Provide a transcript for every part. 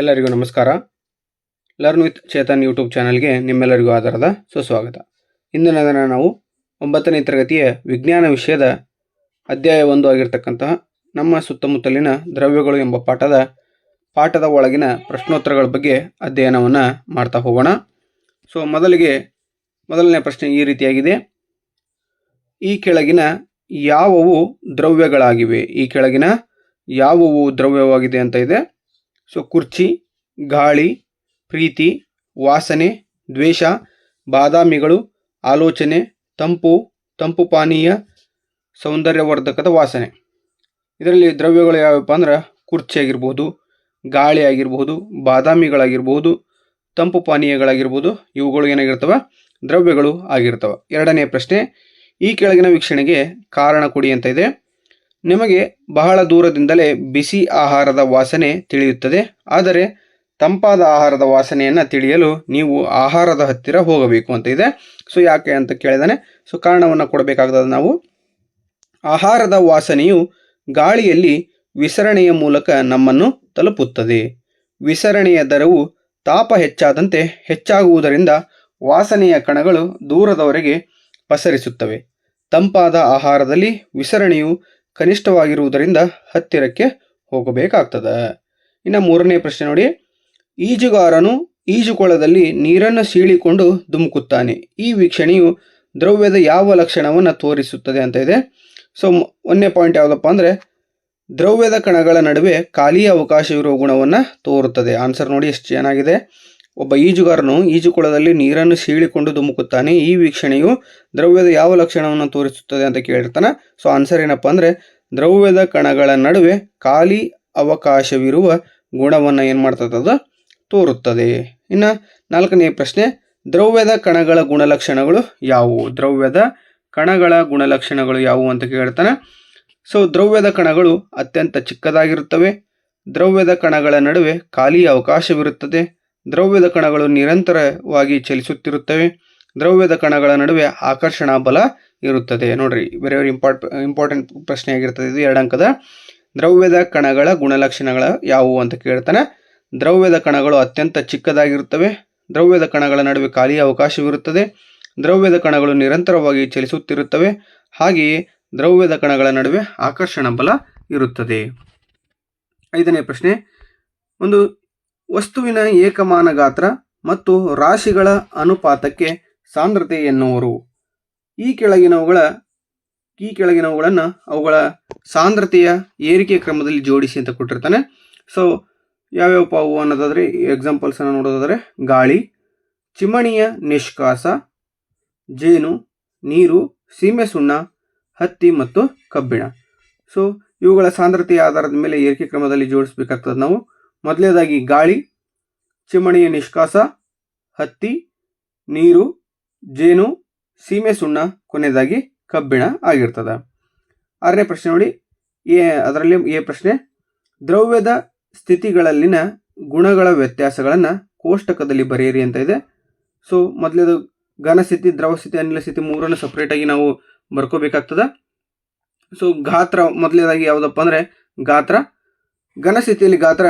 ಎಲ್ಲರಿಗೂ ನಮಸ್ಕಾರ. Learn with Chetan YouTube ಚಾನಲ್ಗೆ ನಿಮ್ಮೆಲ್ಲರಿಗೂ ಆಧಾರದ ಸುಸ್ವಾಗತ. ಇಂದಿನ ದಿನ ನಾವು ಒಂಬತ್ತನೇ ತರಗತಿಯ ವಿಜ್ಞಾನ ವಿಷಯದ ಅಧ್ಯಾಯ ಒಂದು ಆಗಿರ್ತಕ್ಕಂತಹ ನಮ್ಮ ಸುತ್ತಮುತ್ತಲಿನ ದ್ರವ್ಯಗಳು ಎಂಬ ಪಾಠದ ಪಾಠದ ಒಳಗಿನ ಪ್ರಶ್ನೋತ್ತರಗಳ ಬಗ್ಗೆ ಅಧ್ಯಯನವನ್ನು ಮಾಡ್ತಾ ಹೋಗೋಣ. ಸೊ ಮೊದಲಿಗೆ ಮೊದಲನೇ ಪ್ರಶ್ನೆ ಈ ರೀತಿಯಾಗಿದೆ. ಈ ಕೆಳಗಿನ ಯಾವುವು ದ್ರವ್ಯಗಳಾಗಿವೆ? ಈ ಕೆಳಗಿನ ಯಾವುವು ದ್ರವ್ಯವಾಗಿದೆ ಅಂತ ಇದೆ. ಸೊ ಕುರ್ಚಿ, ಗಾಳಿ, ಪ್ರೀತಿ, ವಾಸನೆ, ದ್ವೇಷ, ಬಾದಾಮಿಗಳು, ಆಲೋಚನೆ, ತಂಪು ತಂಪು ಪಾನೀಯ, ಸೌಂದರ್ಯವರ್ಧಕದ ವಾಸನೆ. ಇದರಲ್ಲಿ ದ್ರವ್ಯಗಳು ಯಾವಪ್ಪ ಅಂದ್ರೆ ಕುರ್ಚಿ ಆಗಿರ್ಬೋದು, ಗಾಳಿ ಆಗಿರ್ಬೋದು, ಬಾದಾಮಿಗಳಾಗಿರ್ಬೋದು, ತಂಪು ಪಾನೀಯಗಳಾಗಿರ್ಬೋದು, ಇವುಗಳು ಏನಾಗಿರ್ತವೆ? ದ್ರವ್ಯಗಳು ಆಗಿರ್ತವೆ. ಎರಡನೇ ಪ್ರಶ್ನೆ, ಈ ಕೆಳಗಿನ ವೀಕ್ಷಣೆಗೆ ಕಾರಣ ಕೊಡಿ ಅಂತ ಇದೆ. ನಿಮಗೆ ಬಹಳ ದೂರದಿಂದಲೇ ಬಿಸಿ ಆಹಾರದ ವಾಸನೆ ತಿಳಿಯುತ್ತದೆ. ಆದರೆ ತಂಪಾದ ಆಹಾರದ ವಾಸನೆಯನ್ನು ತಿಳಿಯಲು ನೀವು ಆಹಾರದ ಹತ್ತಿರ ಹೋಗಬೇಕು ಅಂತ ಇದೆ. ಸೊ ಯಾಕೆ ಅಂತ ಕೇಳಿದಾನೆ. ಸೊ ಕಾರಣವನ್ನು ಕೊಡಬೇಕಾಗ್ತದೆ ನಾವು. ಆಹಾರದ ವಾಸನೆಯು ಗಾಳಿಯಲ್ಲಿ ವಿಸರಣೆಯ ಮೂಲಕ ನಮ್ಮನ್ನು ತಲುಪುತ್ತದೆ. ವಿಸರಣೆಯ ದರವು ತಾಪ ಹೆಚ್ಚಾದಂತೆ ಹೆಚ್ಚಾಗುವುದರಿಂದ ವಾಸನೆಯ ಕಣಗಳು ದೂರದವರೆಗೆ ಪಸರಿಸುತ್ತವೆ. ತಂಪಾದ ಆಹಾರದಲ್ಲಿ ವಿಸರಣೆಯು ಕನಿಷ್ಠವಾಗಿರುವುದರಿಂದ ಹತ್ತಿರಕ್ಕೆ ಹೋಗಬೇಕಾಗ್ತದೆ. ಇನ್ನು ಮೂರನೇ ಪ್ರಶ್ನೆ ನೋಡಿ. ಈಜುಗಾರನು ಈಜುಕೊಳದಲ್ಲಿ ನೀರನ್ನು ಸೀಳಿಕೊಂಡು ಧುಮುಕುತ್ತಾನೆ. ಈ ವೀಕ್ಷಣೆಯು ದ್ರವ್ಯದ ಯಾವ ಲಕ್ಷಣವನ್ನು ತೋರಿಸುತ್ತದೆ ಅಂತ ಇದೆ. ಸೊ ಒಂದನೇ ಪಾಯಿಂಟ್ ಯಾವುದಪ್ಪ ಅಂದರೆ, ದ್ರವ್ಯದ ಕಣಗಳ ನಡುವೆ ಖಾಲಿ ಅವಕಾಶವಿರುವ ಗುಣವನ್ನು ತೋರುತ್ತದೆ. ಆನ್ಸರ್ ನೋಡಿ, ಎಷ್ಟು ಚೆನ್ನಾಗಿದೆ. ಒಬ್ಬ ಈಜುಗಾರನು ಈಜುಕೊಳದಲ್ಲಿ ನೀರನ್ನು ಸೀಳಿಕೊಂಡು ಧುಮುಕುತ್ತಾನೆ. ಈ ವೀಕ್ಷಣೆಯು ದ್ರವ್ಯದ ಯಾವ ಲಕ್ಷಣವನ್ನು ತೋರಿಸುತ್ತದೆ ಅಂತ ಕೇಳಿರ್ತಾನೆ ಸೊ ಆನ್ಸರ್ ಏನಪ್ಪ ಅಂದರೆ, ದ್ರವ್ಯದ ಕಣಗಳ ನಡುವೆ ಖಾಲಿ ಅವಕಾಶವಿರುವ ಗುಣವನ್ನು ಏನು ಮಾಡ್ತದ ತೋರುತ್ತದೆ. ಇನ್ನು ನಾಲ್ಕನೆಯ ಪ್ರಶ್ನೆ, ದ್ರವ್ಯದ ಕಣಗಳ ಗುಣಲಕ್ಷಣಗಳು ಯಾವುವು? ದ್ರವ್ಯದ ಕಣಗಳ ಗುಣಲಕ್ಷಣಗಳು ಯಾವುವು ಅಂತ ಕೇಳ್ತಾನೆ. ಸೊ ದ್ರವ್ಯದ ಕಣಗಳು ಅತ್ಯಂತ ಚಿಕ್ಕದಾಗಿರುತ್ತವೆ. ದ್ರವ್ಯದ ಕಣಗಳ ನಡುವೆ ಖಾಲಿ ಅವಕಾಶವಿರುತ್ತದೆ. ದ್ರವ್ಯದ ಕಣಗಳು ನಿರಂತರವಾಗಿ ಚಲಿಸುತ್ತಿರುತ್ತವೆ. ದ್ರವ್ಯದ ಕಣಗಳ ನಡುವೆ ಆಕರ್ಷಣಾ ಬಲ ಇರುತ್ತದೆ. ನೋಡ್ರಿ ವೆರಿ ವೆರಿ ಇಂಪಾರ್ಟ್ ಇಂಪಾರ್ಟೆಂಟ್ ಪ್ರಶ್ನೆ ಆಗಿರ್ತದೆ ಇದು ಎರಡು ದ್ರವ್ಯದ ಕಣಗಳ ಗುಣಲಕ್ಷಣಗಳ ಯಾವುವು ಅಂತ ಕೇಳ್ತಾನೆ. ದ್ರವ್ಯದ ಕಣಗಳು ಅತ್ಯಂತ ಚಿಕ್ಕದಾಗಿರುತ್ತವೆ. ದ್ರವ್ಯದ ಕಣಗಳ ನಡುವೆ ಖಾಲಿ ಅವಕಾಶವಿರುತ್ತದೆ. ದ್ರವ್ಯದ ಕಣಗಳು ನಿರಂತರವಾಗಿ ಚಲಿಸುತ್ತಿರುತ್ತವೆ. ಹಾಗೆಯೇ ದ್ರವ್ಯದ ಕಣಗಳ ನಡುವೆ ಆಕರ್ಷಣ ಬಲ ಇರುತ್ತದೆ. ಐದನೇ ಪ್ರಶ್ನೆ, ಒಂದು ವಸ್ತುವಿನ ಏಕಮಾನ ಗಾತ್ರ ಮತ್ತು ರಾಶಿಗಳ ಅನುಪಾತಕ್ಕೆ ಸಾಂದ್ರತೆ ಎನ್ನುವರು. ಈ ಕೆಳಗಿನವುಗಳ, ಈ ಕೆಳಗಿನವುಗಳನ್ನು ಅವುಗಳ ಸಾಂದ್ರತೆಯ ಏರಿಕೆ ಕ್ರಮದಲ್ಲಿ ಜೋಡಿಸಿ ಅಂತ ಕೊಟ್ಟಿರ್ತಾನೆ. ಸೊ ಯಾವ್ಯಾವ ಪಾವು ಅನ್ನೋದಾದರೆ ಎಕ್ಸಾಂಪಲ್ಸನ್ನು ನೋಡೋದಾದರೆ, ಗಾಳಿ, ಚಿಮಣಿಯ ನಿಷ್ಕಾಸ, ಜೇನು, ನೀರು, ಸೀಮೆ ಸುಣ್ಣ, ಹತ್ತಿ ಮತ್ತು ಕಬ್ಬಿಣ. ಸೊ ಇವುಗಳ ಸಾಂದ್ರತೆಯ ಆಧಾರದ ಮೇಲೆ ಏರಿಕೆ ಕ್ರಮದಲ್ಲಿ ಜೋಡಿಸ್ಬೇಕಾಗ್ತದೆ ನಾವು. ಮೊದಲನೇದಾಗಿ ಗಾಳಿ, ಚಿಮಣಿಯ ನಿಷ್ಕಾಸ, ಹತ್ತಿ, ನೀರು, ಜೇನು, ಸೀಮೆ ಸುಣ್ಣ, ಕೊನೆಯದಾಗಿ ಕಬ್ಬಿಣ ಆಗಿರ್ತದೆ. ಆರನೇ ಪ್ರಶ್ನೆ ನೋಡಿ. ಎ, ಅದರಲ್ಲಿ ಎ ಪ್ರಶ್ನೆ. ದ್ರವ್ಯದ ಸ್ಥಿತಿಗಳಲ್ಲಿನ ಗುಣಗಳ ವ್ಯತ್ಯಾಸಗಳನ್ನು ಕೋಷ್ಟಕದಲ್ಲಿ ಬರೆಯಿರಿ ಅಂತ ಇದೆ. ಸೊ ಮೊದಲೇದು ಘನ ಸ್ಥಿತಿ ದ್ರವ ಸ್ಥಿತಿ ಅನಿಲ ಸ್ಥಿತಿ ಮೂರನ್ನು ಸಪ್ರೇಟಾಗಿ ನಾವು ಬರ್ಕೋಬೇಕಾಗ್ತದೆ. ಸೊ, ಗಾತ್ರ ಮೊದಲನೇದಾಗಿ ಯಾವುದಪ್ಪ ಅಂದರೆ ಗಾತ್ರ. ಘನ ಸ್ಥಿತಿಯಲ್ಲಿ ಗಾತ್ರ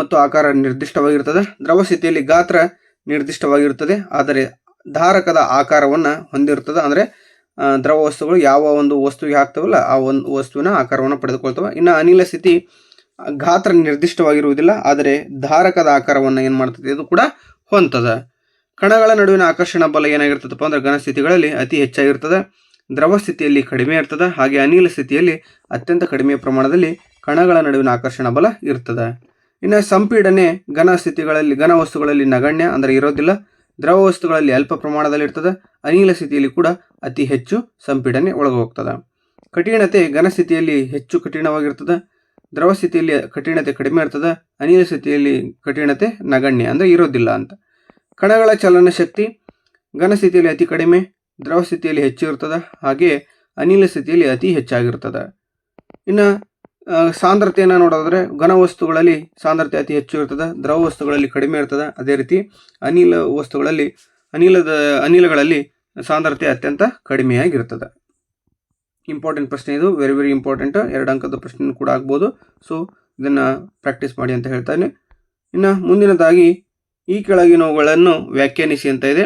ಮತ್ತು ಆಕಾರ ನಿರ್ದಿಷ್ಟವಾಗಿರುತ್ತದೆ. ದ್ರವ ಸ್ಥಿತಿಯಲ್ಲಿ ಗಾತ್ರ ನಿರ್ದಿಷ್ಟವಾಗಿರುತ್ತದೆ. ಆದರೆ ಧಾರಕದ ಆಕಾರವನ್ನು ಹೊಂದಿರುತ್ತದೆ. ಅಂದರೆ ದ್ರವ ವಸ್ತುಗಳು ಯಾವ ಒಂದು ವಸ್ತುವಿಗೆ ಹಾಕ್ತವಲ್ಲ, ಆ ಒಂದು ವಸ್ತುವಿನ ಆಕಾರವನ್ನು ಪಡೆದುಕೊಳ್ತವೆ. ಇನ್ನು ಅನಿಲ ಸ್ಥಿತಿ ಗಾತ್ರ ನಿರ್ದಿಷ್ಟವಾಗಿರುವುದಿಲ್ಲ. ಆದರೆ ಧಾರಕದ ಆಕಾರವನ್ನು ಏನು ಮಾಡ್ತದೆ ಇದು ಕೂಡ ಹೊಂತದೆ ಕಣಗಳ ನಡುವಿನ ಆಕರ್ಷಣ ಬಲ ಏನಾಗಿರ್ತದಪ್ಪ ಅಂದರೆ, ಘನ ಸ್ಥಿತಿಗಳಲ್ಲಿ ಅತಿ ಹೆಚ್ಚಾಗಿರ್ತದೆ. ದ್ರವ ಸ್ಥಿತಿಯಲ್ಲಿ ಕಡಿಮೆ ಇರ್ತದೆ. ಹಾಗೆ ಅನಿಲ ಸ್ಥಿತಿಯಲ್ಲಿ ಅತ್ಯಂತ ಕಡಿಮೆ ಪ್ರಮಾಣದಲ್ಲಿ ಕಣಗಳ ನಡುವಿನ ಆಕರ್ಷಣ ಬಲ ಇರ್ತದೆ. ಇನ್ನು ಸಂಪೀಡನೆ ಘನ ಸ್ಥಿತಿಗಳಲ್ಲಿ, ಘನ ವಸ್ತುಗಳಲ್ಲಿ ನಗಣ್ಯ ಅಂದರೆ ಇರೋದಿಲ್ಲ. ದ್ರವ ವಸ್ತುಗಳಲ್ಲಿ ಅಲ್ಪ ಪ್ರಮಾಣದಲ್ಲಿ ಇರ್ತದೆ. ಅನಿಲ ಸ್ಥಿತಿಯಲ್ಲಿ ಕೂಡ ಅತಿ ಹೆಚ್ಚು ಸಂಪೀಡನೆ ಒಳಗೋಗ್ತದೆ. ಕಠಿಣತೆ ಘನ ಸ್ಥಿತಿಯಲ್ಲಿ ಹೆಚ್ಚು ಕಠಿಣವಾಗಿರ್ತದೆ. ದ್ರವ ಸ್ಥಿತಿಯಲ್ಲಿ ಕಠಿಣತೆ ಕಡಿಮೆ ಇರ್ತದೆ. ಅನಿಲ ಸ್ಥಿತಿಯಲ್ಲಿ ಕಠಿಣತೆ ನಗಣ್ಯ ಅಂದರೆ ಇರೋದಿಲ್ಲ ಅಂತ. ಕಣಗಳ ಚಲನ ಶಕ್ತಿ ಘನ ಸ್ಥಿತಿಯಲ್ಲಿ ಅತಿ ಕಡಿಮೆ, ದ್ರವ ಸ್ಥಿತಿಯಲ್ಲಿ ಹೆಚ್ಚು ಇರ್ತದೆ. ಹಾಗೆ ಅನಿಲ ಸ್ಥಿತಿಯಲ್ಲಿ ಅತಿ ಹೆಚ್ಚಾಗಿರ್ತದೆ. ಇನ್ನು ಸಾಂದ್ರತೆಯನ್ನು ನೋಡೋದಾದ್ರೆ ಘನ ವಸ್ತುಗಳಲ್ಲಿ ಸಾಂದ್ರತೆ ಅತಿ ಹೆಚ್ಚು ಇರ್ತದೆ, ದ್ರವ ವಸ್ತುಗಳಲ್ಲಿ ಕಡಿಮೆ ಇರ್ತದೆ. ಅದೇ ರೀತಿ ಅನಿಲ ವಸ್ತುಗಳಲ್ಲಿ, ಅನಿಲದ, ಅನಿಲಗಳಲ್ಲಿ ಸಾಂದ್ರತೆ ಅತ್ಯಂತ ಕಡಿಮೆಯಾಗಿರ್ತದೆ. ಇಂಪಾರ್ಟೆಂಟ್ ಪ್ರಶ್ನೆ ಇದು. ವೆರಿ ವೆರಿ ಇಂಪಾರ್ಟೆಂಟ್ ಎರಡು ಅಂಕದ ಪ್ರಶ್ನೆ ಕೂಡ ಆಗ್ಬೋದು. ಸೊ ಇದನ್ನು ಪ್ರಾಕ್ಟೀಸ್ ಮಾಡಿ ಅಂತ ಹೇಳ್ತಾನೆ. ಇನ್ನು ಮುಂದಿನದಾಗಿ ಈ ಕೆಳಗಿನವುಗಳನ್ನು ವ್ಯಾಖ್ಯಾನಿಸಿ ಅಂತ ಇದೆ.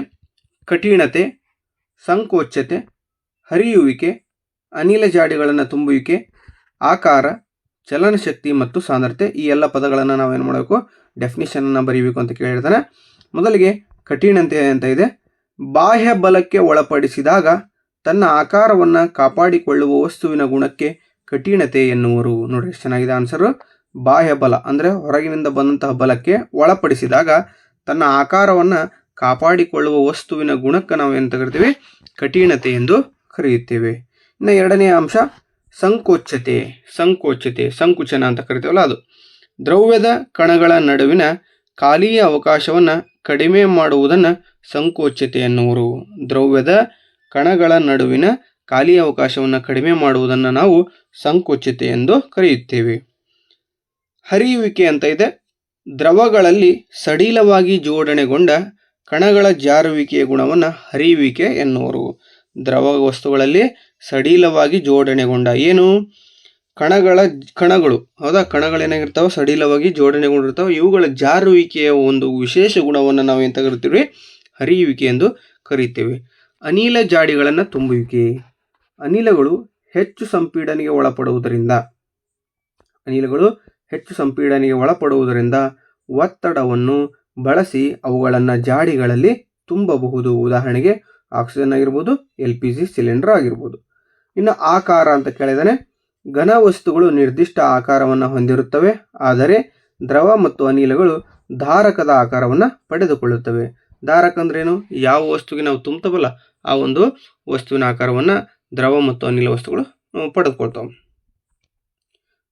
ಕಠಿಣತೆ, ಸಂಕೋಚತೆ, ಹರಿಯುವಿಕೆ, ಅನಿಲ ಜಾಡಿಗಳನ್ನು ತುಂಬುವಿಕೆ, ಆಕಾರ ಚಲನಶಕ್ತಿ ಮತ್ತು ಸಾಂದ್ರತೆ, ಈ ಎಲ್ಲ ಪದಗಳನ್ನು ನಾವೇನು ಮಾಡಬೇಕು? ಡೆಫಿನಿಷನನ್ನು ಬರೀಬೇಕು ಅಂತ ಕೇಳಿರ್ತಾನೆ ಮೊದಲಿಗೆ ಕಠಿಣತೆ ಅಂತ ಇದೆ. ಬಾಹ್ಯ ಬಲಕ್ಕೆ ಒಳಪಡಿಸಿದಾಗ ತನ್ನ ಆಕಾರವನ್ನು ಕಾಪಾಡಿಕೊಳ್ಳುವ ವಸ್ತುವಿನ ಗುಣಕ್ಕೆ ಕಠಿಣತೆ ಎನ್ನುವರು. ನೋಡಿ ಎಷ್ಟು ಚೆನ್ನಾಗಿದೆ ಆನ್ಸರು ಬಾಹ್ಯ ಬಲ ಅಂದರೆ ಹೊರಗಿನಿಂದ ಬಂದಂತಹ ಬಲಕ್ಕೆ ಒಳಪಡಿಸಿದಾಗ ತನ್ನ ಆಕಾರವನ್ನು ಕಾಪಾಡಿಕೊಳ್ಳುವ ವಸ್ತುವಿನ ಗುಣಕ್ಕೆ ನಾವು ಏನು ತಗೊಳ್ತೀವಿ? ಕಠಿಣತೆ ಎಂದು ಕರೆಯುತ್ತೇವೆ. ಇನ್ನು ಎರಡನೇ ಅಂಶ ಸಂಕೋಚತೆ ಸಂಕೋಚತೆ, ಸಂಕುಚನ ಅಂತ ಕರಿತೀವಲ್ಲ ಅದು. ದ್ರವ್ಯದ ಕಣಗಳ ನಡುವಿನ ಖಾಲಿಯ ಅವಕಾಶವನ್ನು ಕಡಿಮೆ ಮಾಡುವುದನ್ನು ಸಂಕೋಚತೆ ಎನ್ನುವರು. ದ್ರವ್ಯದ ಕಣಗಳ ನಡುವಿನ ಖಾಲಿ ಅವಕಾಶವನ್ನು ಕಡಿಮೆ ಮಾಡುವುದನ್ನು ನಾವು ಸಂಕೋಚತೆ ಎಂದು ಕರೆಯುತ್ತೇವೆ. ಹರಿಯುವಿಕೆ ಅಂತ ಇದೆ. ದ್ರವಗಳಲ್ಲಿ ಸಡಿಲವಾಗಿ ಜೋಡಣೆಗೊಂಡ ಕಣಗಳ ಜಾರುವಿಕೆಯ ಗುಣವನ್ನು ಹರಿಯುವಿಕೆ ಎನ್ನುವರು. ದ್ರವ ವಸ್ತುಗಳಲ್ಲಿ ಸಡಿಲವಾಗಿ ಜೋಡಣೆಗೊಂಡ, ಏನು? ಕಣಗಳ, ಕಣಗಳು. ಹೌದಾ? ಕಣಗಳೇನಾಗಿರ್ತಾವೆ, ಸಡಿಲವಾಗಿ ಜೋಡಣೆಗೊಂಡಿರ್ತಾವೆ, ಇವುಗಳ ಜಾರುವಿಕೆಯ ಒಂದು ವಿಶೇಷ ಗುಣವನ್ನು ನಾವು ಎಂತ ಕರಿತೀವಿ ಹರಿಯುವಿಕೆ ಎಂದು ಕರೀತೇವೆ. ಅನಿಲ ಜಾಡಿಗಳನ್ನು ತುಂಬುವಿಕೆ. ಅನಿಲಗಳು ಹೆಚ್ಚು ಸಂಪೀಡನೆಗೆ ಒಳಪಡುವುದರಿಂದ, ಅನಿಲಗಳು ಹೆಚ್ಚು ಸಂಪೀಡನೆಗೆ ಒಳಪಡುವುದರಿಂದ ಒತ್ತಡವನ್ನು ಬಳಸಿ ಅವುಗಳನ್ನು ಜಾಡಿಗಳಲ್ಲಿ ತುಂಬಬಹುದು. ಉದಾಹರಣೆಗೆ, ಆಕ್ಸಿಜನ್ ಆಗಿರ್ಬೋದು, ಎಲ್ ಪಿ ಜಿ ಸಿಲಿಂಡರ್ ಆಗಿರ್ಬೋದು. ಇನ್ನು ಆಕಾರ ಅಂತ ಕೇಳಿದರೆ ಘನ ವಸ್ತುಗಳು ನಿರ್ದಿಷ್ಟ ಆಕಾರವನ್ನು ಹೊಂದಿರುತ್ತವೆ, ಆದರೆ ದ್ರವ ಮತ್ತು ಅನಿಲಗಳು ಧಾರಕದ ಆಕಾರವನ್ನು ಪಡೆದುಕೊಳ್ಳುತ್ತವೆ. ಧಾರಕ ಅಂದ್ರೇನು? ಯಾವ ವಸ್ತುವಿಗೆ ನಾವು ತುಂಬ್ತವಲ್ಲ, ಆ ಒಂದು ವಸ್ತುವಿನ ಆಕಾರವನ್ನು ದ್ರವ ಮತ್ತು ಅನಿಲ ವಸ್ತುಗಳು ಪಡೆದುಕೊಳ್ತವೆ.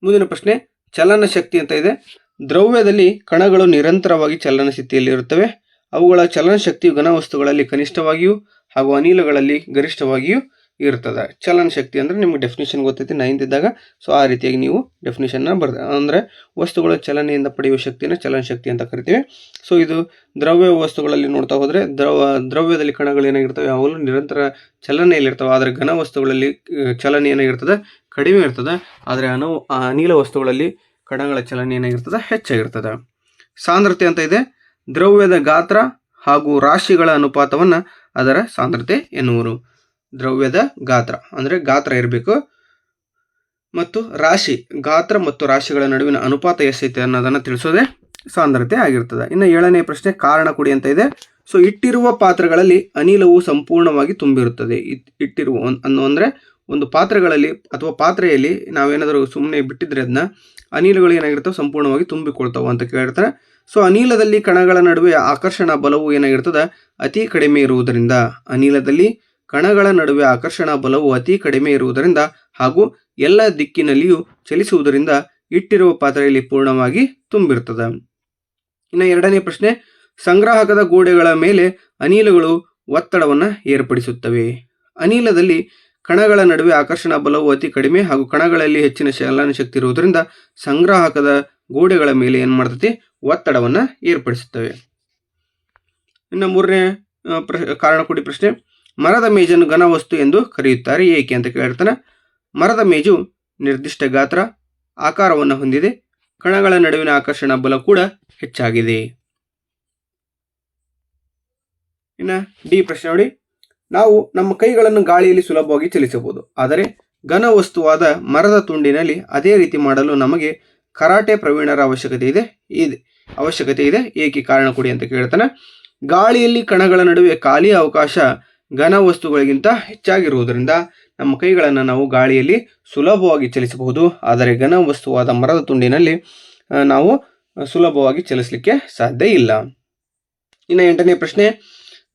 ಮುಂದಿನ ಪ್ರಶ್ನೆ ಚಲನ ಶಕ್ತಿ ಅಂತ ಇದೆ. ದ್ರವ್ಯದಲ್ಲಿ ಕಣಗಳು ನಿರಂತರವಾಗಿ ಚಲನ ಸ್ಥಿತಿಯಲ್ಲಿ ಇರುತ್ತವೆ ಅವುಗಳ ಚಲನ ಶಕ್ತಿಯು ಘನ ವಸ್ತುಗಳಲ್ಲಿ ಕನಿಷ್ಠವಾಗಿಯೂ ಹಾಗೂ ಅನಿಲಗಳಲ್ಲಿ ಗರಿಷ್ಠವಾಗಿಯೂ ಇರ್ತದೆ. ಚಲನ ಶಕ್ತಿ ಅಂದರೆ ನಿಮ್ಗೆ ಡೆಫಿನೇಷನ್ ಗೊತ್ತೈತಿ, ನೈನ್ತ್ ಇದ್ದಾಗ. ಸೊ ಆ ರೀತಿಯಾಗಿ ನೀವು ಡೆಫಿನೇಷನ್ನ ಬರ್ದ, ಅಂದರೆ ವಸ್ತುಗಳ ಚಲನೆಯಿಂದ ಪಡೆಯುವ ಶಕ್ತಿಯನ್ನು ಚಲನ ಶಕ್ತಿ ಅಂತ ಕರಿತೀವಿ. ಸೊ ಇದು ದ್ರವ್ಯ ವಸ್ತುಗಳಲ್ಲಿ ನೋಡ್ತಾ ಹೋದರೆ, ದ್ರವ, ದ್ರವ್ಯದಲ್ಲಿ ಕಣಗಳು ಏನಾಗಿರ್ತವೆ ಯಾವಾಗಲೂ ನಿರಂತರ ಚಲನೆಯಲ್ಲಿರ್ತವೆ ಆದರೆ ಘನ ವಸ್ತುಗಳಲ್ಲಿ ಚಲನೆ ಏನಾಗಿರ್ತದೆ, ಕಡಿಮೆ ಇರ್ತದೆ. ಆದರೆ ಅನು ಅನಿಲ ವಸ್ತುಗಳಲ್ಲಿ ಕಣಗಳ ಚಲನೆ ಏನಾಗಿರ್ತದೆ, ಹೆಚ್ಚಾಗಿರ್ತದೆ. ಸಾಂದ್ರತೆ ಅಂತ ಇದೆ. ದ್ರವ್ಯದ ಗಾತ್ರ ಹಾಗೂ ರಾಶಿಗಳ ಅನುಪಾತವನ್ನು ಅದರ ಸಾಂದ್ರತೆ ಎನ್ನುವರು. ದ್ರವ್ಯದ ಗಾತ್ರ, ಅಂದರೆ ಗಾತ್ರ ಇರಬೇಕು. ಮತ್ತು ರಾಶಿ, ಗಾತ್ರ ಮತ್ತು ರಾಶಿಗಳ ನಡುವಿನ ಅನುಪಾತ ಎಷ್ಟೈತೆ ಅನ್ನೋದನ್ನು ತಿಳಿಸೋದೆ ಸಾಂದ್ರತೆ ಆಗಿರ್ತದೆ. ಇನ್ನು ಏಳನೇ ಪ್ರಶ್ನೆ, ಕಾರಣ ಕೊಡಿ ಅಂತ ಇದೆ. ಸೊ ಇಟ್ಟಿರುವ ಪಾತ್ರಗಳಲ್ಲಿ ಅನಿಲವು ಸಂಪೂರ್ಣವಾಗಿ ತುಂಬಿರುತ್ತದೆ. ಇಟ್- ಇಟ್ಟಿರುವ ಅನ್ನೋ ಅನ್ನು ಅಂದರೆ ಒಂದು ಪಾತ್ರೆಗಳಲ್ಲಿ ಅಥವಾ ಪಾತ್ರೆಯಲ್ಲಿ ನಾವೇನಾದರೂ ಸುಮ್ಮನೆ ಬಿಟ್ಟಿದ್ರೆ ಅದನ್ನ ಅನಿಲಗಳು ಏನಾಗಿರ್ತವೆ ಸಂಪೂರ್ಣವಾಗಿ ತುಂಬಿಕೊಳ್ತಾವೆ ಅಂತ ಕೇಳಿರ್ತಾರೆ ಸೊ ಅನಿಲದಲ್ಲಿ ಕಣಗಳ ನಡುವೆ ಆಕರ್ಷಣಾ ಬಲವು ಏನಾಗಿರ್ತದೆ? ಅತಿ ಕಡಿಮೆ ಇರುವುದರಿಂದ ಅನಿಲದಲ್ಲಿ ಕಣಗಳ ನಡುವೆ ಆಕರ್ಷಣಾ ಬಲವು ಅತಿ ಕಡಿಮೆ ಇರುವುದರಿಂದ ಹಾಗೂ ಎಲ್ಲ ದಿಕ್ಕಿನಲ್ಲಿಯೂ ಚಲಿಸುವುದರಿಂದ ಇಟ್ಟಿರುವ ಪಾತ್ರೆಯಲ್ಲಿ ಪೂರ್ಣವಾಗಿ ತುಂಬಿರುತ್ತದೆ. ಇನ್ನು ಎರಡನೇ ಪ್ರಶ್ನೆ, ಸಂಗ್ರಾಹಕದ ಗೋಡೆಗಳ ಮೇಲೆ ಅನಿಲಗಳು ಒತ್ತಡವನ್ನು ಏರ್ಪಡಿಸುತ್ತವೆ. ಅನಿಲದಲ್ಲಿ ಕಣಗಳ ನಡುವೆ ಆಕರ್ಷಣಾ ಬಲವು ಅತಿ ಕಡಿಮೆ ಹಾಗೂ ಕಣಗಳಲ್ಲಿ ಹೆಚ್ಚಿನ ಚಲನ ಶಕ್ತಿ ಇರುವುದರಿಂದ ಸಂಗ್ರಾಹಕದ ಗೋಡೆಗಳ ಮೇಲೆ ಏನು ಮಾಡ್ತತಿ? ಒತ್ತಡವನ್ನು ಏರ್ಪಡಿಸುತ್ತವೆ. ಇನ್ನು ಮೂರನೇ ಪ್ರಶ್ ಪ್ರ ಕಾರಣ ಕೊಡಿ ಪ್ರಶ್ನೆ ಮರದ ಮೇಜನ್ನು ಘನವಸ್ತು ಎಂದು ಕರೆಯುತ್ತಾರೆ. ಏಕೆ ಅಂತ ಕೇಳಿರ್ತಾನೆ ಮರದ ಮೇಜು ನಿರ್ದಿಷ್ಟ ಗಾತ್ರ, ಆಕಾರವನ್ನು ಹೊಂದಿದೆ. ಕಣಗಳ ನಡುವಿನ ಆಕರ್ಷಣಾ ಬಲ ಕೂಡ ಹೆಚ್ಚಾಗಿದೆ. ಇನ್ನು ಡಿ ಪ್ರಶ್ನೆ ನೋಡಿ. ನಾವು ನಮ್ಮ ಕೈಗಳನ್ನು ಗಾಳಿಯಲ್ಲಿ ಸುಲಭವಾಗಿ ಚಲಿಸಬಹುದು. ಆದರೆ ಘನ ವಸ್ತುವಾದ ಮರದ ತುಂಡಿನಲ್ಲಿ ಅದೇ ರೀತಿ ಮಾಡಲು ನಮಗೆ ಕರಾಟೆ ಪ್ರವೀಣರ ಅವಶ್ಯಕತೆ ಇದೆ. ಇದೆ. ಅವಶ್ಯಕತೆ ಇದೆ. ಏಕೆ ಕಾರಣ ಕೊಡಿ ಅಂತ ಕೇಳ್ತಾನೆ ಗಾಳಿಯಲ್ಲಿ ಕಣಗಳ ನಡುವೆ ಖಾಲಿ ಅವಕಾಶ ಘನ ವಸ್ತುಗಳಿಗಿಂತ ಹೆಚ್ಚಾಗಿರುವುದರಿಂದ ನಮ್ಮ ಕೈಗಳನ್ನು ನಾವು ಗಾಳಿಯಲ್ಲಿ ಸುಲಭವಾಗಿ ಚಲಿಸಬಹುದು. ಆದರೆ ಘನ ವಸ್ತುವಾದ ಮರದ ತುಂಡಿನಲ್ಲಿ ನಾವು ಸುಲಭವಾಗಿ ಚಲಿಸಲಿಕ್ಕೆ ಸಾಧ್ಯ ಇಲ್ಲ. ಇನ್ನು ಎಂಟನೇ ಪ್ರಶ್ನೆ,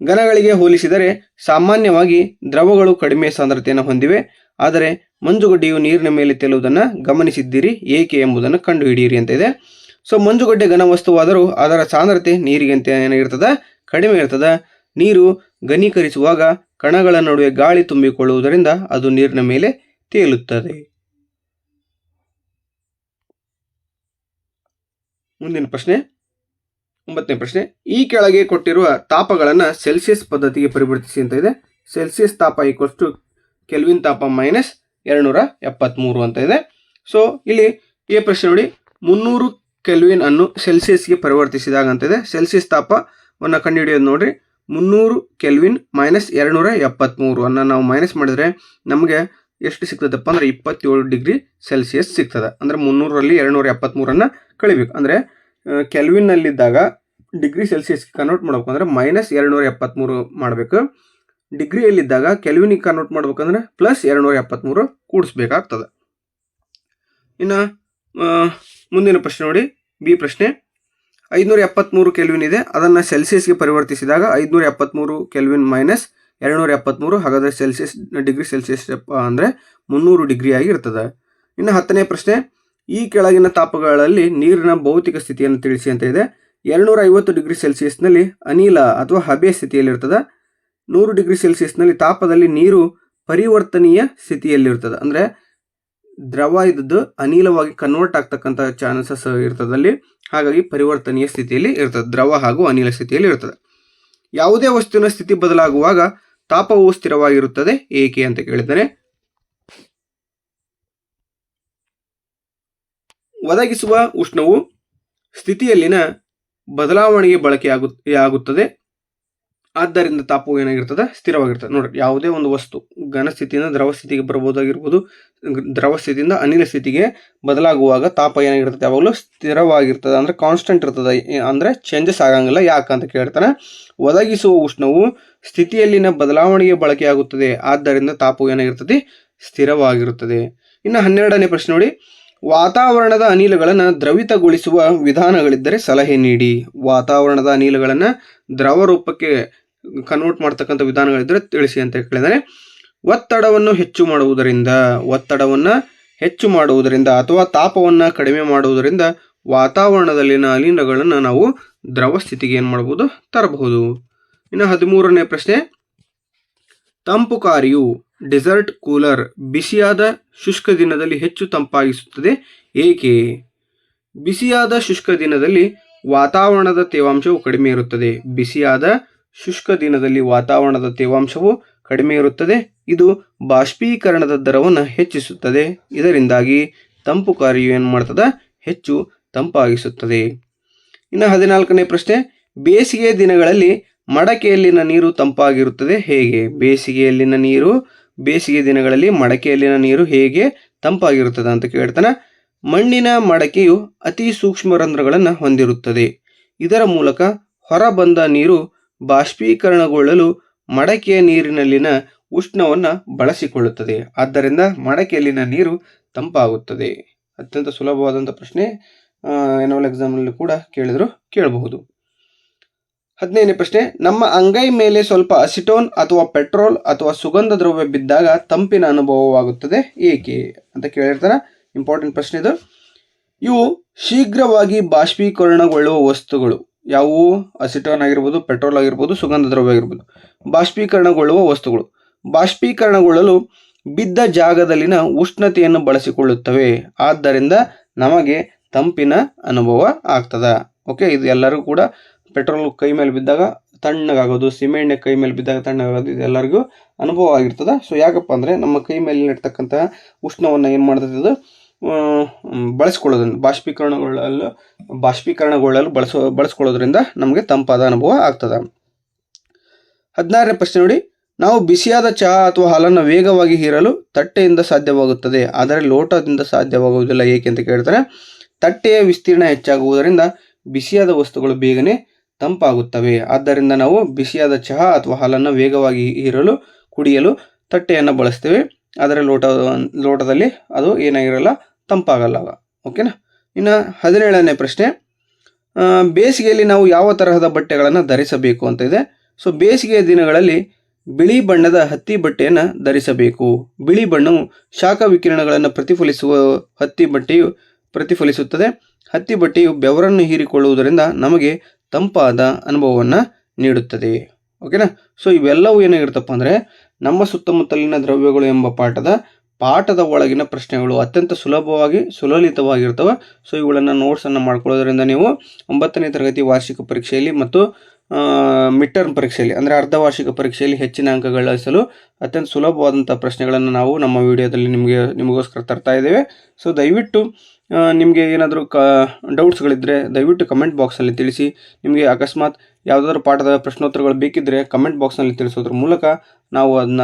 ಘನಗಳಿಗೆ ಹೋಲಿಸಿದರೆ ಸಾಮಾನ್ಯವಾಗಿ ದ್ರವಗಳು ಕಡಿಮೆ ಸಾಂದ್ರತೆಯನ್ನು ಹೊಂದಿವೆ. ಆದರೆ ಮಂಜುಗಡ್ಡೆಯು ನೀರಿನ ಮೇಲೆ ತೇಲುವುದನ್ನು ಗಮನಿಸಿದ್ದೀರಿ, ಏಕೆ ಎಂಬುದನ್ನು ಕಂಡುಹಿಡಿಯಿರಿ ಅಂತ ಇದೆ. ಸೊ, ಮಂಜುಗಡ್ಡೆ ಘನ ವಸ್ತುವಾದರೂ ಅದರ ಸಾಂದ್ರತೆ ನೀರಿಗಿಂತ ಏನಾಗಿರ್ತದೆ? ಕಡಿಮೆ ಇರ್ತದೆ. ನೀರು ಘನೀಕರಿಸುವಾಗ ಕಣಗಳ ನಡುವೆ ಗಾಳಿ ತುಂಬಿಕೊಳ್ಳುವುದರಿಂದ ಅದು ನೀರಿನ ಮೇಲೆ ತೇಲುತ್ತದೆ. ಮುಂದಿನ ಪ್ರಶ್ನೆ, ಒಂಬತ್ತನೇ ಪ್ರಶ್ನೆ. ಈ ಕೆಳಗೆ ಕೊಟ್ಟಿರುವ ತಾಪಗಳನ್ನು ಸೆಲ್ಸಿಯಸ್ ಪದ್ಧತಿಗೆ ಪರಿವರ್ತಿಸಿ ಅಂತ ಇದೆ. ಸೆಲ್ಸಿಯಸ್ ತಾಪ ಈಕ್ವಲ್ಸ್ ಟು ಕೆಲ್ವಿನ್ ತಾಪ ಮೈನಸ್ ಎರಡುನೂರ ಎಪ್ಪತ್ತ್ಮೂರು ಅಂತ ಇದೆ. ಸೊ ಇಲ್ಲಿ ಈ ಪ್ರಶ್ನೆ ನೋಡಿ, ಮುನ್ನೂರು ಕೆಲ್ವಿನ್ ಅನ್ನು ಸೆಲ್ಸಿಯಸ್ಗೆ ಪರಿವರ್ತಿಸಿದಾಗ ಅಂತಿದೆ ಸೆಲ್ಸಿಯಸ್ ತಾಪವನ್ನು ಕಂಡುಹಿಡಿಯೋದು ನೋಡ್ರಿ. ಮುನ್ನೂರು ಕೆಲ್ವಿನ್ ಮೈನಸ್ ಎರಡುನೂರ ಎಪ್ಪತ್ತ್ಮೂರು ಅನ್ನು ನಾವು ಮೈನಸ್ ಮಾಡಿದ್ರೆ ನಮಗೆ ಎಷ್ಟು ಸಿಗ್ತದಪ್ಪ? ಅಂದರೆ ಇಪ್ಪತ್ತೇಳು ಡಿಗ್ರಿ ಸೆಲ್ಸಿಯಸ್ ಸಿಗ್ತದೆ. ಅಂದರೆ ಮುನ್ನೂರರಲ್ಲಿ ಎರಡುನೂರ ಎಪ್ಪತ್ತ್ಮೂರನ್ನು ಕಳಿಬೇಕು. ಅಂದರೆ ಕೆಲ್ವಿನ್ನಲ್ಲಿದ್ದಾಗ ಡಿಗ್ರಿ ಸೆಲ್ಸಿಯಸ್ಗೆ ಕನ್ವರ್ಟ್ ಮಾಡಬೇಕು. ಅಂದರೆ ಮೈನಸ್ ಎರಡುನೂರ ಎಪ್ಪತ್ತ್ಮೂರು ಮಾಡಬೇಕು. ಡಿಗ್ರಿಯಲ್ಲಿದ್ದಾಗ ಕೆಲ್ವಿನಿಗೆ ಕನ್ವರ್ಟ್ ಮಾಡ್ಬೇಕಂದ್ರೆ ಪ್ಲಸ್ ಎರಡುನೂರ ಎಪ್ಪತ್ತ್ಮೂರು ಕೂಡಿಸ್ಬೇಕಾಗ್ತದೆ. ಇನ್ನು ಮುಂದಿನ ಪ್ರಶ್ನೆ ನೋಡಿ. ಬಿ ಪ್ರಶ್ನೆ. ಐದುನೂರ ಎಪ್ಪತ್ತ್ಮೂರು ಕೆಲ್ವಿನ್ ಇದೆ. ಅದನ್ನು ಸೆಲ್ಸಿಯಸ್ಗೆ ಪರಿವರ್ತಿಸಿದಾಗ ಐದುನೂರ ಎಪ್ಪತ್ತ್ಮೂರು ಕೆಲ್ವಿನ್ ಮೈನಸ್ ಎರಡುನೂರ ಎಪ್ಪತ್ತ್ಮೂರು ಹಾಗಾದರೆ ಸೆಲ್ಸಿಯಸ್ ಡಿಗ್ರಿ ಸೆಲ್ಸಿಯಸ್ ಅಂದರೆ ಮುನ್ನೂರು ಡಿಗ್ರಿ ಆಗಿರ್ತದೆ ಇನ್ನು ಹತ್ತನೇ ಪ್ರಶ್ನೆ, ಈ ಕೆಳಗಿನ ತಾಪಗಳಲ್ಲಿ ನೀರಿನ ಭೌತಿಕ ಸ್ಥಿತಿಯನ್ನು ತಿಳಿಸಿ ಅಂತ ಇದೆ. ಎರಡುನೂರ ಐವತ್ತು ಡಿಗ್ರಿ ಸೆಲ್ಸಿಯಸ್ನಲ್ಲಿ ಅನಿಲ ಅಥವಾ ಹಬೆ ಸ್ಥಿತಿಯಲ್ಲಿರ್ತದೆ. ನೂರು ಡಿಗ್ರಿ ಸೆಲ್ಸಿಯಸ್ನಲ್ಲಿ ತಾಪದಲ್ಲಿ ನೀರು ಪರಿವರ್ತನೀಯ ಸ್ಥಿತಿಯಲ್ಲಿರ್ತದೆ. ಅಂದರೆ ದ್ರವ ಇದ್ದದ್ದು ಅನಿಲವಾಗಿ ಕನ್ವರ್ಟ್ ಆಗ್ತಕ್ಕಂಥ ಚಾನ್ಸಸ್ ಇರ್ತದಲ್ಲಿ, ಹಾಗಾಗಿ ಪರಿವರ್ತನೀಯ ಸ್ಥಿತಿಯಲ್ಲಿ ಇರ್ತದೆ, ದ್ರವ ಹಾಗೂ ಅನಿಲ ಸ್ಥಿತಿಯಲ್ಲಿ ಇರ್ತದೆ. ಯಾವುದೇ ವಸ್ತುವಿನ ಸ್ಥಿತಿ ಬದಲಾಗುವಾಗ ತಾಪವು ಸ್ಥಿರವಾಗಿರುತ್ತದೆ, ಏಕೆ ಅಂತ ಕೇಳಿದರೆ, ಒದಗಿಸುವ ಉಷ್ಣವು ಸ್ಥಿತಿಯಲ್ಲಿನ ಬದಲಾವಣೆಗೆ ಬಳಕೆಯಾಗು, ಆಗುತ್ತದೆ. ಆದ್ದರಿಂದ ತಾಪವು ಏನಾಗಿರ್ತದೆ? ಸ್ಥಿರವಾಗಿರ್ತದೆ. ನೋಡ್ರಿ, ಯಾವುದೇ ಒಂದು ವಸ್ತು ಘನ ಸ್ಥಿತಿಯಿಂದ ದ್ರವ ಸ್ಥಿತಿಗೆ ಬರ್ಬೋದಾಗಿರ್ಬೋದು ದ್ರವ ಸ್ಥಿತಿಯಿಂದ ಅನಿಲ ಸ್ಥಿತಿಗೆ ಬದಲಾಗುವಾಗ ತಾಪ ಏನಾಗಿರ್ತದೆ? ಯಾವಾಗಲೂ ಸ್ಥಿರವಾಗಿರ್ತದೆ. ಅಂದರೆ ಕಾನ್ಸ್ಟೆಂಟ್ ಇರ್ತದೆ. ಅಂದರೆ ಚೇಂಜಸ್ ಆಗಂಗಿಲ್ಲ. ಯಾಕಂತ ಕೇಳ್ತಾನೆ. ಒದಗಿಸುವ ಉಷ್ಣವು ಸ್ಥಿತಿಯಲ್ಲಿನ ಬದಲಾವಣೆಗೆ ಬಳಕೆಯಾಗುತ್ತದೆ. ಆದ್ದರಿಂದ ತಾಪವು ಏನಾಗಿರ್ತದೆ? ಸ್ಥಿರವಾಗಿರುತ್ತದೆ. ಇನ್ನು ಹನ್ನೆರಡನೇ ಪ್ರಶ್ನೆ ನೋಡಿ. ವಾತಾವರಣದ ಅನಿಲಗಳನ್ನು ದ್ರವಿತಗೊಳಿಸುವ ವಿಧಾನಗಳಿದ್ದರೆ ಸಲಹೆ ನೀಡಿ. ವಾತಾವರಣದ ಅನಿಲಗಳನ್ನು ದ್ರವ ರೂಪಕ್ಕೆ ಕನ್ವರ್ಟ್ ಮಾಡ್ತಕ್ಕಂಥ ವಿಧಾನಗಳಿದ್ದರೆ ತಿಳಿಸಿ ಅಂತ ಕೇಳಿದರೆ ಒತ್ತಡವನ್ನು ಹೆಚ್ಚು ಮಾಡುವುದರಿಂದ, ಒತ್ತಡವನ್ನು ಹೆಚ್ಚು ಮಾಡುವುದರಿಂದ ಅಥವಾ ತಾಪವನ್ನು ಕಡಿಮೆ ಮಾಡುವುದರಿಂದ ವಾತಾವರಣದಲ್ಲಿನ ಅನಿಲಗಳನ್ನು ನಾವು ದ್ರವ ಸ್ಥಿತಿಗೆ ಏನು ಮಾಡಬಹುದು ತರಬಹುದು. ಇನ್ನು ಹದಿಮೂರನೇ ಪ್ರಶ್ನೆ ತಂಪುಕಾರಿಯು ಡೆಸರ್ಟ್ ಕೂಲರ್ ಬಿಸಿಯಾದ ಶುಷ್ಕ ದಿನದಲ್ಲಿ ಹೆಚ್ಚು ತಂಪಾಗಿಸುತ್ತದೆ. ಏಕೆ? ಬಿಸಿಯಾದ ಶುಷ್ಕ ದಿನದಲ್ಲಿ ವಾತಾವರಣದ ತೇವಾಂಶವು ಕಡಿಮೆ ಇರುತ್ತದೆ. ಬಿಸಿಯಾದ ಶುಷ್ಕ ದಿನದಲ್ಲಿ ವಾತಾವರಣದ ತೇವಾಂಶವು ಕಡಿಮೆ ಇರುತ್ತದೆ. ಇದು ಬಾಷ್ಪೀಕರಣದ ದರವನ್ನು ಹೆಚ್ಚಿಸುತ್ತದೆ. ಇದರಿಂದಾಗಿ ತಂಪು ಕಾರ್ಯವು ಏನು ಮಾಡ್ತದೆ? ಹೆಚ್ಚು ತಂಪಾಗಿಸುತ್ತದೆ. ಇನ್ನು ಹದಿನಾಲ್ಕನೇ ಪ್ರಶ್ನೆ. ಬೇಸಿಗೆ ದಿನಗಳಲ್ಲಿ ಮಡಕೆಯಲ್ಲಿನ ನೀರು ತಂಪಾಗಿರುತ್ತದೆ. ಹೇಗೆ? ಬೇಸಿಗೆಯಲ್ಲಿನ ನೀರು ಬೇಸಿಗೆ ದಿನಗಳಲ್ಲಿ ಮಡಕೆಯಲ್ಲಿನ ನೀರು ಹೇಗೆ ತಂಪಾಗಿರುತ್ತದೆ ಅಂತ ಕೇಳ್ತಾನೆ. ಮಣ್ಣಿನ ಮಡಕೆಯು ಅತಿ ಸೂಕ್ಷ್ಮ ರಂಧ್ರಗಳನ್ನು ಹೊಂದಿರುತ್ತದೆ. ಇದರ ಮೂಲಕ ಹೊರಬಂದ ನೀರು ಬಾಷ್ಪೀಕರಣಗೊಳ್ಳಲು ಮಡಕೆಯ ನೀರಿನಲ್ಲಿನ ಉಷ್ಣವನ್ನು ಬಳಸಿಕೊಳ್ಳುತ್ತದೆ. ಆದ್ದರಿಂದ ಮಡಕೆಯಲ್ಲಿನ ನೀರು ತಂಪಾಗುತ್ತದೆ. ಅತ್ಯಂತ ಸುಲಭವಾದಂಥ ಪ್ರಶ್ನೆ ಎನ್ವಲ್ ಎಕ್ಸಾಮ್ನಲ್ಲಿ ಕೂಡ ಕೇಳಿದ್ರು ಕೇಳಬಹುದು. ಹದಿನೈದನೇ ಪ್ರಶ್ನೆ, ನಮ್ಮ ಅಂಗೈ ಮೇಲೆ ಸ್ವಲ್ಪ ಅಸಿಟೋನ್ ಅಥವಾ ಪೆಟ್ರೋಲ್ ಅಥವಾ ಸುಗಂಧ ದ್ರವ್ಯ ಬಿದ್ದಾಗ ತಂಪಿನ ಅನುಭವವಾಗುತ್ತದೆ. ಏಕೆ ಅಂತ ಕೇಳಿರ್ತಾರೆ. ಇಂಪಾರ್ಟೆಂಟ್ ಪ್ರಶ್ನೆ ಇದು. ಇವು ಶೀಘ್ರವಾಗಿ ಬಾಷ್ಪೀಕರಣಗೊಳ್ಳುವ ವಸ್ತುಗಳು. ಯಾವುವು? ಅಸಿಟೋನ್ ಆಗಿರ್ಬೋದು, ಪೆಟ್ರೋಲ್ ಆಗಿರ್ಬೋದು, ಸುಗಂಧ ದ್ರವ್ಯ ಆಗಿರ್ಬೋದು. ಬಾಷ್ಪೀಕರಣಗೊಳ್ಳುವ ವಸ್ತುಗಳು. ಬಾಷ್ಪೀಕರಣಗೊಳ್ಳಲು ಬಿದ್ದ ಜಾಗದಲ್ಲಿನ ಉಷ್ಣತೆಯನ್ನು ಬಳಸಿಕೊಳ್ಳುತ್ತವೆ. ಆದ್ದರಿಂದ ನಮಗೆ ತಂಪಿನ ಅನುಭವ ಆಗ್ತದ. ಓಕೆ, ಇದು ಎಲ್ಲರೂ ಕೂಡ ಪೆಟ್ರೋಲ್ ಕೈ ಮೇಲೆ ಬಿದ್ದಾಗ ತಣ್ಣಗಾಗೋದು, ಸಿಮೆಂಟ್ ಕೈ ಮೇಲೆ ಬಿದ್ದಾಗ ತಣ್ಣಗಾಗೋದು, ಇದು ಎಲ್ಲರಿಗೂ ಅನುಭವ ಆಗಿರ್ತದೆ. ಸೊ ಯಾಕಪ್ಪ ಅಂದರೆ ನಮ್ಮ ಕೈ ಮೇಲೆ ಇರ್ತಕ್ಕಂಥ ಉಷ್ಣವನ್ನು ಏನು ಮಾಡ್ತದೆ ಅದು ಬಳಸ್ಕೊಳ್ಳೋದನ್ನು, ಬಾಷ್ಪೀಕರಣಗೊಳ್ಳಲು ಬಾಷ್ಪೀಕರಣಗೊಳ್ಳಲು ಬಳಸೋ, ಬಳಸ್ಕೊಳ್ಳೋದ್ರಿಂದ ನಮಗೆ ತಂಪಾದ ಅನುಭವ ಆಗ್ತದೆ. ಹದಿನಾರನೇ ಪ್ರಶ್ನೆ ನೋಡಿ. ನಾವು ಬಿಸಿಯಾದ ಚಹಾ ಅಥವಾ ಹಾಲನ್ನು ವೇಗವಾಗಿ ಹೀರಲು ತಟ್ಟೆಯಿಂದ ಸಾಧ್ಯವಾಗುತ್ತದೆ. ಆದರೆ ಲೋಟದಿಂದ ಸಾಧ್ಯವಾಗುವುದಿಲ್ಲ, ಏಕೆ ಅಂತ ಕೇಳ್ತಾರೆ. ತಟ್ಟೆಯ ವಿಸ್ತೀರ್ಣ ಹೆಚ್ಚಾಗುವುದರಿಂದ ಬಿಸಿಯಾದ ವಸ್ತುಗಳು ಬೇಗನೆ ತಂಪಾಗುತ್ತವೆ. ಆದ್ದರಿಂದ ನಾವು ಬಿಸಿಯಾದ ಚಹಾ ಅಥವಾ ಹಾಲನ್ನು ವೇಗವಾಗಿ ಹೀರಲು, ಕುಡಿಯಲು ತಟ್ಟೆಯನ್ನು ಬಳಸ್ತೇವೆ. ಆದರೆ ಲೋಟ, ಲೋಟದಲ್ಲಿ ಅದು ಏನಾಗಿರಲ್ಲ, ತಂಪಾಗಲ್ಲ ಓಕೆನಾ ಇನ್ನು ಹದಿನೇಳನೇ ಪ್ರಶ್ನೆ. ಬೇಸಿಗೆಯಲ್ಲಿ ನಾವು ಯಾವ ತರಹದ ಬಟ್ಟೆಗಳನ್ನು ಧರಿಸಬೇಕು ಅಂತ ಇದೆ. ಸೊ ಬೇಸಿಗೆಯ ದಿನಗಳಲ್ಲಿ ಬಿಳಿ ಬಣ್ಣದ ಹತ್ತಿ ಬಟ್ಟೆಯನ್ನು ಧರಿಸಬೇಕು. ಬಿಳಿ ಬಣ್ಣವು ಶಾಖ ವಿಕಿರಣಗಳನ್ನು ಪ್ರತಿಫಲಿಸುವ ಹತ್ತಿ ಬಟ್ಟೆಯು ಪ್ರತಿಫಲಿಸುತ್ತದೆ. ಹತ್ತಿ ಬಟ್ಟೆಯು ಬೆವರನ್ನು ಹೀರಿಕೊಳ್ಳುವುದರಿಂದ ನಮಗೆ ತಂಪಾದ ಅನುಭವವನ್ನು ನೀಡುತ್ತದೆ. ಓಕೆನಾ? ಸೊ ಇವೆಲ್ಲವೂ ಏನಾಗಿರ್ತಪ್ಪ ಅಂದರೆ, ನಮ್ಮ ಸುತ್ತಮುತ್ತಲಿನ ದ್ರವ್ಯಗಳು ಎಂಬ ಪಾಠದ ಪಾಠದ ಒಳಗಿನ ಪ್ರಶ್ನೆಗಳು ಅತ್ಯಂತ ಸುಲಭವಾಗಿ ಸುಲಲಿತವಾಗಿರ್ತವೆ ಸೊ ಇವುಗಳನ್ನು ನೋಟ್ಸನ್ನು ಮಾಡ್ಕೊಳ್ಳೋದ್ರಿಂದ ನೀವು ಒಂಬತ್ತನೇ ತರಗತಿ ವಾರ್ಷಿಕ ಪರೀಕ್ಷೆಯಲ್ಲಿ ಮತ್ತು ಮಿಡ್ ಟರ್ಮ್ ಪರೀಕ್ಷೆಯಲ್ಲಿ, ಅಂದರೆ ಅರ್ಧ ವಾರ್ಷಿಕ ಪರೀಕ್ಷೆಯಲ್ಲಿ ಹೆಚ್ಚಿನ ಅಂಕ ಗಳಿಸಲು ಅತ್ಯಂತ ಸುಲಭವಾದಂಥ ಪ್ರಶ್ನೆಗಳನ್ನು ನಾವು ನಮ್ಮ ವಿಡಿಯೋದಲ್ಲಿ ನಿಮಗೆ, ನಿಮಗೋಸ್ಕರ ತರ್ತಾ ಇದ್ದೇವೆ. ಸೊ ದಯವಿಟ್ಟು ನಿಮಗೆ ಏನಾದರೂ ಕ ಡೌಟ್ಸ್ಗಳಿದ್ದರೆ ದಯವಿಟ್ಟು ಕಮೆಂಟ್ ಬಾಕ್ಸಲ್ಲಿ ತಿಳಿಸಿ. ನಿಮಗೆ ಅಕಸ್ಮಾತ್ ಯಾವುದಾದ್ರೂ ಪಾಠದ ಪ್ರಶ್ನೋತ್ತರಗಳು ಬೇಕಿದ್ದರೆ ಕಮೆಂಟ್ ಬಾಕ್ಸ್ನಲ್ಲಿ ತಿಳಿಸೋದ್ರ ಮೂಲಕ ನಾವು ಅದನ್ನ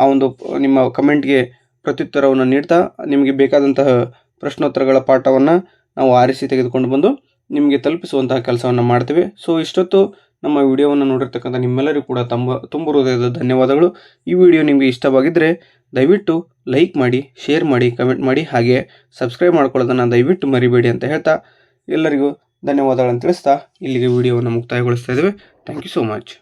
ಆ ಒಂದು ನಿಮ್ಮ ಕಮೆಂಟ್ಗೆ ಪ್ರತ್ಯುತ್ತರವನ್ನು ನೀಡ್ತಾ ನಿಮಗೆ ಬೇಕಾದಂತಹ ಪ್ರಶ್ನೋತ್ತರಗಳ ಪಾಠವನ್ನು ನಾವು ಆರಿಸಿ ತೆಗೆದುಕೊಂಡು ಬಂದು ನಿಮಗೆ ತಲುಪಿಸುವಂತಹ ಕೆಲಸವನ್ನು ಮಾಡ್ತೇವೆ. ಸೊ ಇಷ್ಟೊತ್ತು ನಮ್ಮ ವಿಡಿಯೋವನ್ನು ನೋಡಿರ್ತಕ್ಕಂಥ ನಿಮ್ಮೆಲ್ಲರಿಗೂ ಕೂಡ ತುಂಬ ತುಂಬ ಹೃದಯದ ಧನ್ಯವಾದಗಳು. ಈ ವಿಡಿಯೋ ನಿಮಗೆ ಇಷ್ಟವಾಗಿದ್ದರೆ ದಯವಿಟ್ಟು ಲೈಕ್ ಮಾಡಿ, ಶೇರ್ ಮಾಡಿ, ಕಮೆಂಟ್ ಮಾಡಿ, ಹಾಗೆ ಸಬ್ಸ್ಕ್ರೈಬ್ ಮಾಡ್ಕೊಳ್ಳೋದನ್ನು ದಯವಿಟ್ಟು ಮರಿಬೇಡಿ ಅಂತ ಹೇಳ್ತಾ ಎಲ್ಲರಿಗೂ ಧನ್ಯವಾದಗಳನ್ನು ತಿಳಿಸ್ತಾ ಇಲ್ಲಿಗೆ ವಿಡಿಯೋವನ್ನು ಮುಕ್ತಾಯಗೊಳಿಸ್ತಾ ಇದ್ದೇವೆ. Thank you so much.